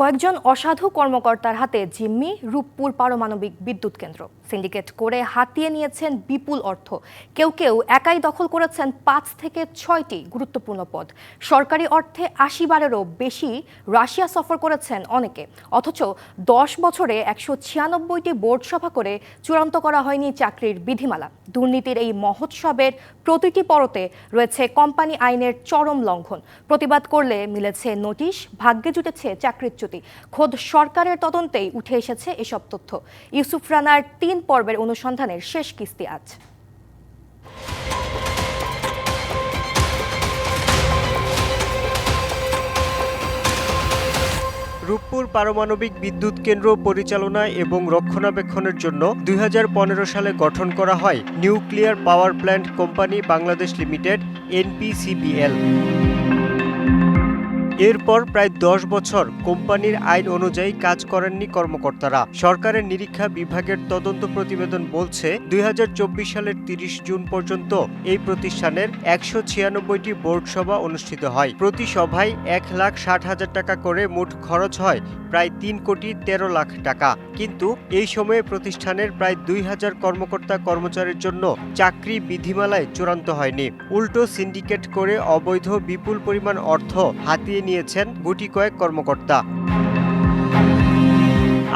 কয়েকজন অসাধু কর্মকর্তার হাতে জিম্মি রূপপুর পারমাণবিক বিদ্যুৎ কেন্দ্র। সিন্ডিকেট করে হাতিয়ে নিয়েছেন বিপুল অর্থ। কেউ কেউ একাই দখল করেছেন পাঁচ থেকে ছয়টি গুরুত্বপূর্ণ পদ। সরকারি অর্থে আশি বারেরও বেশি রাশিয়া সফর করেছেন অনেকে। অথচ দশ বছরে একশো ছিয়ানব্বইটি বোর্ড সভা করে চূড়ান্ত করা হয়নি চাকরির বিধিমালা। দুর্নীতির এই মহোৎসবের প্রতিটি পরতে রয়েছে কোম্পানি আইনের চরম লঙ্ঘন। প্রতিবাদ করলে মিলেছে নোটিশ, ভাগ্যে জুটেছে চাকরিচ্যুতি। খোদ সরকারের তদন্তেই উঠে এসেছে এসব তথ্য। ইউসুফ রানার তিন পর্বের অনুসন্ধানের শেষ কিস্তি আজ। রূপপুর পারমাণবিক বিদ্যুৎ কেন্দ্র পরিচালনা এবং রক্ষণাবেক্ষণের জন্য দু হাজার পনেরো সালে গঠন করা হয় nuclear power plant company Bangladesh limited, NPCBL. এরপর প্রায় দশ বছর কোম্পানির আইন অনুযায়ী কাজ করেননি কর্মকর্তারা। সরকারের নিরীক্ষা বিভাগের তদন্ত প্রতিবেদন বলছে, দুই হাজার চব্বিশ সালের তিরিশ জুন পর্যন্ত এই প্রতিষ্ঠানের একশো ছিয়ানব্বইটি বোর্ড সভা অনুষ্ঠিত হয়। প্রতি সভায় এক লাখ ষাট হাজার টাকা করে মোট খরচ হয়, প্রায় তিন কোটি তেরো লাখ টাকা। কিন্তু এই সময়ে প্রতিষ্ঠানের প্রায় দুই হাজার কর্মকর্তা কর্মচারীর জন্য চাকরি বিধিমালায় চূড়ান্ত হয়নি। উল্টো সিন্ডিকেট করে অবৈধ বিপুল পরিমাণ অর্থ হাতিয়ে নিয়েছেন গুটি কয়েক কর্মকর্তা।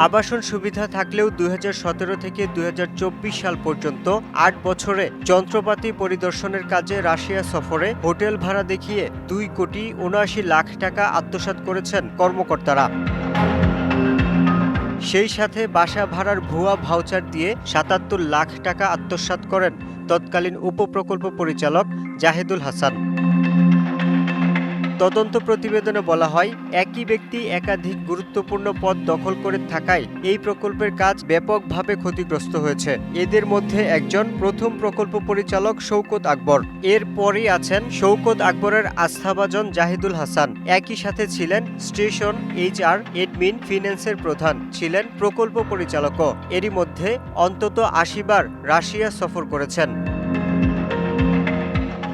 আবাসন সুবিধা থাকলেও দুই হাজার সতেরো থেকে দুই হাজার চব্বিশ সাল পর্যন্ত আট বছরে যন্ত্রপাতি পরিদর্শনের কাজে রাশিয়া সফরে হোটেল ভাড়া দেখিয়ে দুই কোটি উনআশি লাখ টাকা আত্মসাৎ করেছেন কর্মকর্তারা। সেই সাথে বাসা ভাড়ার ভুয়া ভাউচার দিয়ে সাতাত্তর লাখ টাকা আত্মসাৎ করেন তৎকালীন উপপ্রকল্প পরিচালক জাহেদুল হাসান। তদন্ত প্রতিবেদনে বলা হয়, একই ব্যক্তি একাধিক গুরুত্বপূর্ণ পদ দখল করে থাকায় এই প্রকল্পের কাজ ব্যাপকভাবে ক্ষতিগ্রস্ত হয়েছে। এদের মধ্যে একজন প্রথম প্রকল্প পরিচালক শৌকত আকবর। এর পরই আছেন শৌকত আকবরের আস্থাভাজন জাহিদুল হাসান। একই সাথে ছিলেন স্টেশন এইচআর এডমিন ফিন্যান্সের প্রধান। ছিলেন প্রকল্প পরিচালকও। এরই মধ্যে অন্তত আশি বার রাশিয়া সফর করেছেন।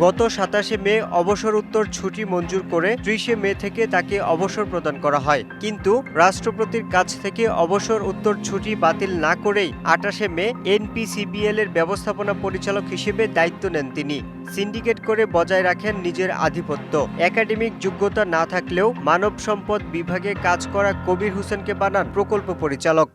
গত সাতাশে মে অবসর উত্তর ছুটি মঞ্জুর করে ত্রিশে মে থেকে তাকে অবসর প্রদান করা হয়। কিন্তু রাষ্ট্রপতির কাছ থেকে অবসর উত্তর ছুটি বাতিল না করেই আটাশে মে এনপিসিবিএল এর ব্যবস্থাপনা পরিচালক হিসেবে দায়িত্ব নেন তিনি। সিন্ডিকেট করে বজায় রাখেন নিজের আধিপত্য। একাডেমিক যোগ্যতা না থাকলেও মানব সম্পদ বিভাগে কাজ করা কবির হোসেনকে বানান প্রকল্প পরিচালক।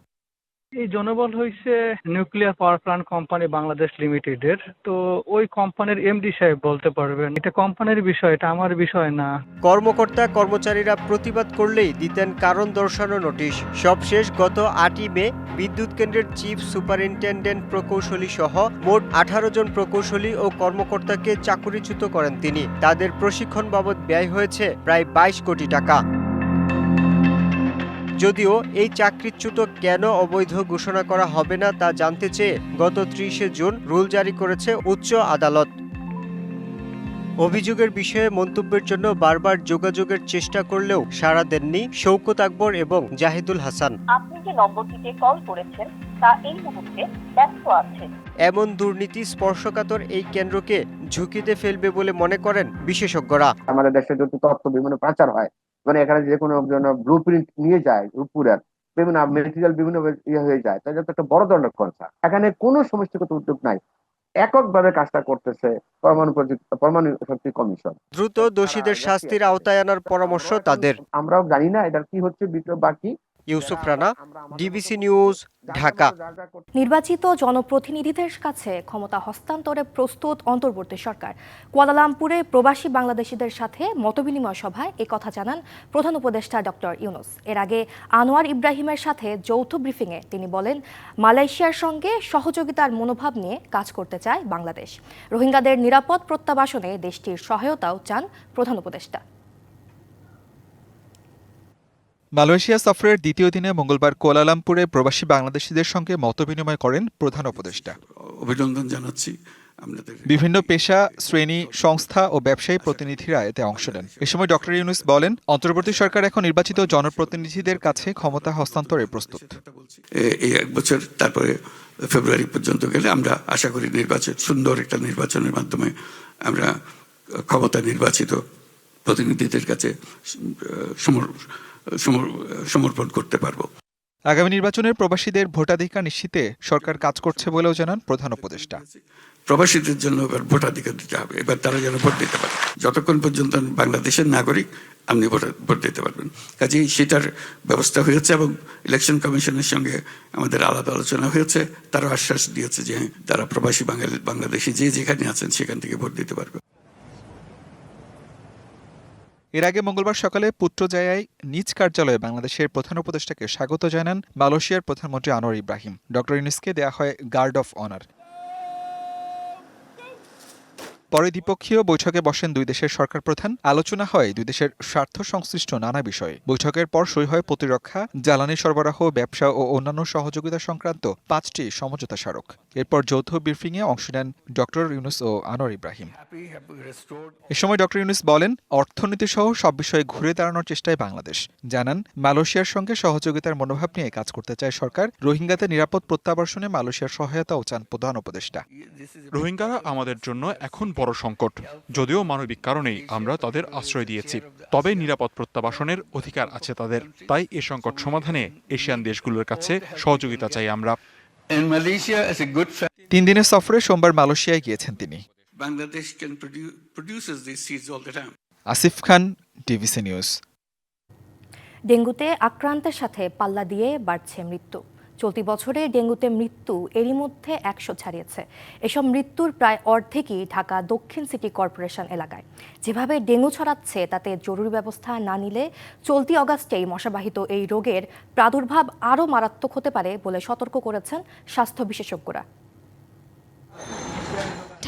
এই জনবল হয়েছে nuclear power plant company Bangladesh লিমিটেডের তো ওই কোম্পানির এমডি সাহেব বলতে পারবেন, এটা কোম্পানির বিষয়, এটা আমার বিষয় না। কর্মকর্তা কর্মচারীরা প্রতিবাদ করলেই দিতেন কারণ দর্শানো নোটিশ। সবশেষ গত আটই মে বিদ্যুৎ কেন্দ্রের চিফ সুপারিনটেন্ডেন্ট প্রকৌশলী সহ মোট আঠারো জন প্রকৌশলী ও কর্মকর্তাকে চাকুরিচ্যুত করেন তিনি। তাদের প্রশিক্ষণ বাবদ ব্যয় হয়েছে প্রায় বাইশ কোটি টাকা। যদিও এই চাকরিচ্যুত কেন অবৈধ ঘোষণা করা হবে না তা জানতে চেয়ে গত ত্রিশে জুন রুল জারি করেছে উচ্চ আদালত। অভিযোগের বিষয়ে মন্তব্যের জন্য বারবার যোগাযোগের চেষ্টা করলেও সাড়া দেননি শৌকত আকবর এবং জাহিদুল হাসান। আপনি যে নম্বরটিতে কল করেছেন তা এই মুহূর্তে ব্যস্ত আছে এমন দুর্নীতি স্পর্শকাতর এই কেন্দ্রকে ঝুঁকিতে ফেলবে বলে মনে করেন বিশেষজ্ঞরা। আমাদের দেশে যত তথ্য বিভিন্ন পাচার হয় মানে এখানে যে কোনো ব্লু প্রিন্ট নিয়ে যায় রূপপুরের বিভিন্ন মেটেরিয়াল বিভিন্ন ইয়ে হয়ে যায় তাই যাতে একটা বড় ধরনের খরচা। এখানে কোনো সমষ্টিগত উদ্যোগ নাই। এককভাবে কাজটা করতেছে পরমাণু পরমাণু শক্তি কমিশন। দ্রুত দোষীদের শাস্তির আওতায় আনার পরামর্শ তাদের। আমরাও জানি না এটার কি হচ্ছে বাকি ইউসুফ রানা ডিবিসি নিউজ ঢাকা। নির্বাচিত জনপ্রতিনিধিদের কাছে ক্ষমতা হস্তান্তরে প্রস্তুত অন্তর্বর্তী সরকার। কুয়ালালামপুরে প্রবাসী বাংলাদেশিদের সাথে মতবিনিময় সভায় এ কথা জানান প্রধান উপদেষ্টা ডক্টর ইউনুস। এর আগে আনোয়ার ইব্রাহিমের সাথে যৌথ ব্রিফিংয়ে তিনি বলেন মালয়েশিয়ার সঙ্গে সহযোগিতার মনোভাব নিয়ে কাজ করতে চায় বাংলাদেশ। রোহিঙ্গাদের নিরাপদ প্রত্যাবাসনে দেশটির সহায়তাও চান প্রধান উপদেষ্টা। মালয়েশিয়া সফরের দ্বিতীয় দিনে মঙ্গলবার কোয়ালালামপুরে প্রবাসী বাংলাদেশিদের সঙ্গে মতবিনিময় করেন প্রধান উপদেষ্টা। অভিনন্দন জানাচ্ছি বিভিন্ন পেশা শ্রেণি সংস্থা ও ব্যবসায়ী প্রতিনিধিরা এতে অংশ নেন। এ সময় ডক্টর ইউনুস বলেন অন্তর্বর্তী সরকার এখন নির্বাচিত জনপ্রতিনিধিদের কাছে ক্ষমতা হস্তান্তরে প্রস্তুত। এই এক বছর তারপরে ফেব্রুয়ারি পর্যন্ত গেলে আমরা আশা করি নির্বাচন সুন্দর একটা নির্বাচনের মাধ্যমে আমরা ক্ষমতা নির্বাচিত প্রতিনিধিদের কাছে সমর্পণ করতে পারব। আগামী নির্বাচনের প্রবাসীদের ভোটাধিকার নিশ্চিতে সরকার কাজ করছে বলেও জানান প্রধান উপদেষ্টা। প্রবাসীদের জন্য এবার ভোটাধিকার দিতে হবে। এবার তারা যেন ভোট দিতে পারে। যতক্ষণ পর্যন্ত বাংলাদেশের নাগরিক আপনি ভোট- ভোট দিতে পারবেন। কাজেই সেটার ব্যবস্থা হয়েছে এবং ইলেকশন কমিশনের সঙ্গে আমাদের আলাদা আলোচনা হয়েছে। তারা আশ্বাস দিয়েছে যে তারা প্রবাসী বাঙালি বাংলাদেশি যে যেখানে আছেন সেখান থেকে ভোট দিতে পারবে। এর আগে মঙ্গলবার সকালে পুত্রজায়ায় নিজ কার্যালয়ে বাংলাদেশের প্রধান উপদেষ্টাকে স্বাগত জানান মালয়েশিয়ার প্রধানমন্ত্রী আনোয়ার ইব্রাহিম। ডক্টর ইউনিসকে দেয়া হয় গার্ড অফ অনার। পরে দ্বিপক্ষীয় বৈঠকে বসেন দুই দেশের সরকার প্রধান। আলোচনা হয় দুই দেশের স্বার্থ সংশ্লিষ্ট নানা বিষয়ে। বৈঠকের পর সই হয় প্রতিরক্ষা, জ্বালানি সরবরাহ, ব্যবসা ও অন্যান্য সহযোগিতা সংক্রান্ত পাঁচটি সমঝোতা স্মারক। এরপর যৌথ ব্রিফিংয়ে অংশ নেন ডক্টর ইউনুস ও আনোয়ার ইব্রাহিম। এ সময় ডক্টর ইউনুস বলেন, অর্থনীতি সহ সব বিষয়ে ঘুরে দাঁড়ানোর চেষ্টায় বাংলাদেশ। জানান, মালয়েশিয়ার সঙ্গে সহযোগিতার মনোভাব নিয়ে কাজ করতে চায় সরকার। রোহিঙ্গাদের নিরাপদ প্রত্যাবর্ষণে মালয়েশিয়ার সহায়তাও চান প্রধান উপদেষ্টা। রোহিঙ্গারা আমাদের জন্য এখন বড় সংকট। যদিও মানবিক কারণেই আমরা তাদের আশ্রয় দিয়েছি তবে নিরাপদ প্রত্যাবাসনের অধিকার আছে তাদের। তাই এ সংকট সমাধানে এশিয়ান দেশগুলোর কাছে সহযোগিতা চাই আমরা। তিন দিনের সফরে সোমবার মালয়েশিয়ায় গিয়েছেন তিনি. Asif Khan DBC news. ডেঙ্গুতে আক্রান্তের সাথে পাল্লা দিয়ে বাড়ছে মৃত্যু। চলতি বছরে ডেঙ্গুতে মৃত্যু এরই মধ্যে একশো ছাড়িয়েছে। এসব মৃত্যুর প্রায় অর্ধেকই ঢাকা দক্ষিণ সিটি কর্পোরেশন এলাকায়। যেভাবে ডেঙ্গু ছড়াচ্ছে, তাতে জরুরি ব্যবস্থা না নিলে চলতি অগাস্টেই মশাবাহিত এই রোগের প্রাদুর্ভাব আরও মারাত্মক হতে পারে বলে সতর্ক করেছেন স্বাস্থ্য বিশেষজ্ঞরা।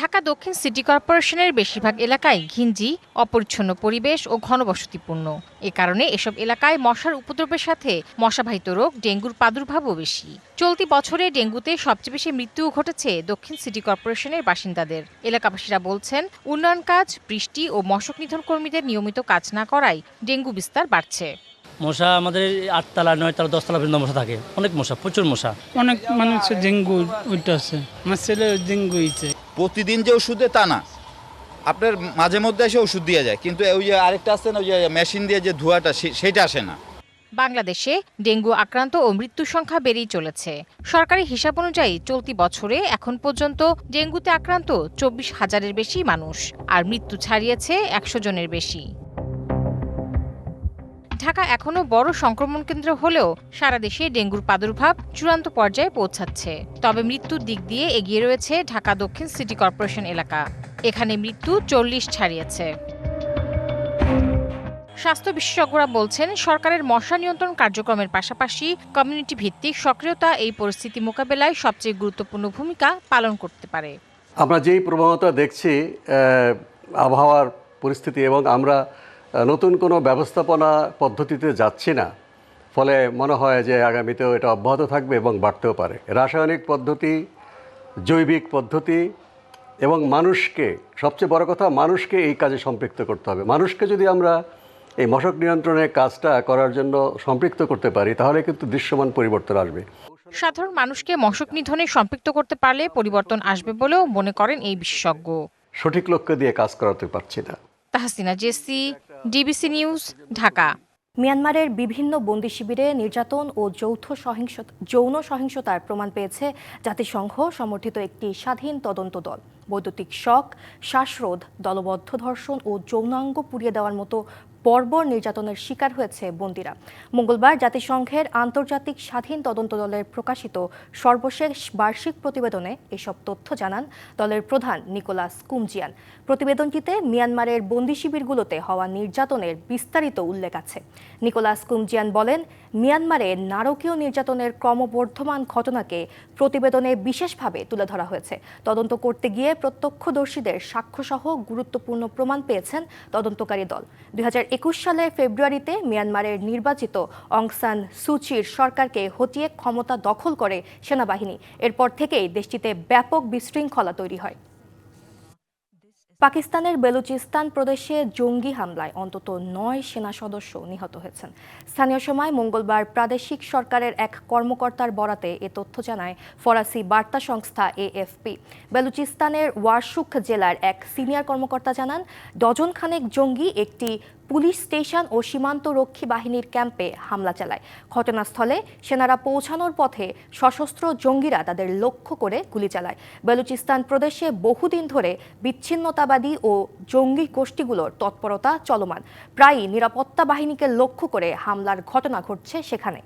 ঢাকা দক্ষিণ সিটি কর্পোরেশনের বেশিরভাগ এলাকায় ঘিঞ্জি, অপরিচ্ছন্ন পরিবেশ ও ঘনবসতিপূর্ণ। এ কারণে এসব এলাকায় মশার উপদ্রবের সাথে মশাবাহিত রোগ, ডেঙ্গুর প্রাদুর্ভাবও বেশি। চলতি বছরে ডেঙ্গুতে সবচেয়ে বেশি মৃত্যুও ঘটেছে দক্ষিণ সিটি কর্পোরেশনের বাসিন্দাদের। এলাকাবাসীরা বলছেন, উন্নয়ন কাজ, বৃষ্টি ও মশক নিধন কর্মীদের নিয়মিত কাজ না করায় ডেঙ্গু বিস্তার বাড়ছে। মশা আমাদের আটতলা নয়তলা দশতলা পর্যন্ত মশা থাকে। অনেক মশা প্রচুর মশা। অনেক মানুষের ডেঙ্গু ওইটা আছে। আমার ছেলে ডেঙ্গু হয়েছে প্রতিদিন যে ওষুধে তা না। আপনার মাঝে মধ্যে এসে ওষুধ দিয়ে যায় কিন্তু ওই যে আরেকটা আছে না ওই যে মেশিন দিয়ে যে ধোঁয়াটা সে- সেটা আসে না। বাংলাদেশে ডেঙ্গু আক্রান্ত ও মৃত্যুর সংখ্যা বেড়েই চলেছে। সরকারি হিসাব অনুযায়ী চলতি বছরে এখন পর্যন্ত ডেঙ্গুতে আক্রান্ত চব্বিশ হাজারের বেশি মানুষ আর মৃত্যু ছাড়িয়েছে একশো জনের বেশি। ঢাকা এখনও বড় সংক্রমণ কেন্দ্র হলেও সারা দেশে ডেঙ্গুর প্রাদুর্ভাব চূড়ান্ত পর্যায়ে পৌঁছাচ্ছে। তবে মৃত্যুর দিক দিয়ে এগিয়ে রয়েছে ঢাকা দক্ষিণ সিটি কর্পোরেশন এলাকা। এখানে মৃত্যু চল্লিশ ছাড়িয়েছে। স্বাস্থ্য বিশেষজ্ঞরা বলছেন, সরকারের মশা নিয়ন্ত্রণ কার্যক্রমের পাশাপাশি কমিউনিটি ভিত্তিক সক্রিয়তা এই পরিস্থিতি মোকাবেলায় সবচেয়ে গুরুত্বপূর্ণ ভূমিকা পালন করতে পারে। আমরা যেই প্রবণতা দেখছি আবহাওয়ার পরিস্থিতি এবং আমরা নতুন কোনো ব্যবস্থাপনা পদ্ধতিতে যাচ্ছি না। ফলে মনে হয় যে আগামীতেও এটা অব্যাহত থাকবে এবং বাড়তেও পারে। রাসায়নিক পদ্ধতি জৈবিক পদ্ধতি এবং মানুষকে সবচেয়ে বড় কথা মানুষকে এই কাজে সম্পৃক্ত করতে হবে। মানুষকে যদি আমরা এই মশক নিয়ন্ত্রণের কাজটা করার জন্য সম্পৃক্ত করতে পারি তাহলে কিন্তু দৃশ্যমান পরিবর্তন আসবে। সাধারণ মানুষকে মশক নিধনে সম্পৃক্ত করতে পারলে পরিবর্তন আসবে বলেও মনে করেন এই বিশেষজ্ঞ। সঠিক লক্ষ্য দিয়ে কাজ করাতে পারছি না। Tahsina Jesy DBC news, Dhaka. মিয়ানমারের বিভিন্ন বন্দি শিবিরে নির্যাতন ও যৌথ সহিংসতা যৌন সহিংসতার প্রমাণ পেয়েছে জাতিসংঘ সমর্থিত একটি স্বাধীন তদন্ত দল। বৈদ্যুতিক শক, শ্বাসরোধ, দলবদ্ধ ধর্ষণ ও যৌনাঙ্গ পুড়িয়ে দেওয়ার মতো বর্বর নির্যাতনের শিকার হয়েছে বন্দিরা। মঙ্গলবার জাতিসংঘের আন্তর্জাতিক স্বাধীন তদন্ত দলের প্রকাশিত সর্বশেষ বার্ষিক প্রতিবেদনে এসব তথ্য জানান দলের প্রধান নিকোলাস কুমজিয়ান। প্রতিবেদনটিতে মিয়ানমারের বন্দি শিবিরগুলোতে হওয়া নির্যাতনের বিস্তারিত উল্লেখ আছে। নিকোলাস কুমজিয়ান বলেন, মিয়ানমারে নারকীয় নির্যাতনের ক্রমবর্ধমান ঘটনাকে প্রতিবেদনে বিশেষভাবে তুলে ধরা হয়েছে। তদন্ত করতে গিয়ে প্রত্যক্ষদর্শীদের সাক্ষ্যসহ গুরুত্বপূর্ণ প্রমাণ পেয়েছেন তদন্তকারী দল। দুই সালের ফেব্রুয়ারিতে মিয়ানমারের নির্বাচিত অংসান সুচির সরকারকে হটিয়ে ক্ষমতা দখল করে সেনাবাহিনী। এরপর থেকেই দেশটিতে ব্যাপক বিশৃঙ্খলা তৈরি হয়। পাকিস্তানের বেলুচিস্তান প্রদেশে জঙ্গি হামলায় অন্তত নয় সেনা সদস্য নিহত হয়েছেন। স্থানীয় সময় মঙ্গলবার প্রাদেশিক সরকারের এক কর্মকর্তার বরাতে এ তথ্য জানায় ফরাসি বার্তা সংস্থা এএফপি। বেলুচিস্তানের ওয়ারসুখ জেলার এক সিনিয়র কর্মকর্তা জানান ডজন খানেক জঙ্গি একটি পুলিশ স্টেশন ও সীমান্ত রক্ষী বাহিনীর ক্যাম্পে হামলা চালায়। ঘটনাস্থলে সেনারা পৌঁছানোর পথে সশস্ত্র জঙ্গিরা তাদের লক্ষ্য করে গুলি চালায়। বেলুচিস্তান প্রদেশে বহুদিন ধরে বিচ্ছিন্নতাবাদী ও জঙ্গি গোষ্ঠীগুলোর তৎপরতা চলমান। প্রায়ই নিরাপত্তা বাহিনীকে লক্ষ্য করে হামলার ঘটনা ঘটছে সেখানে।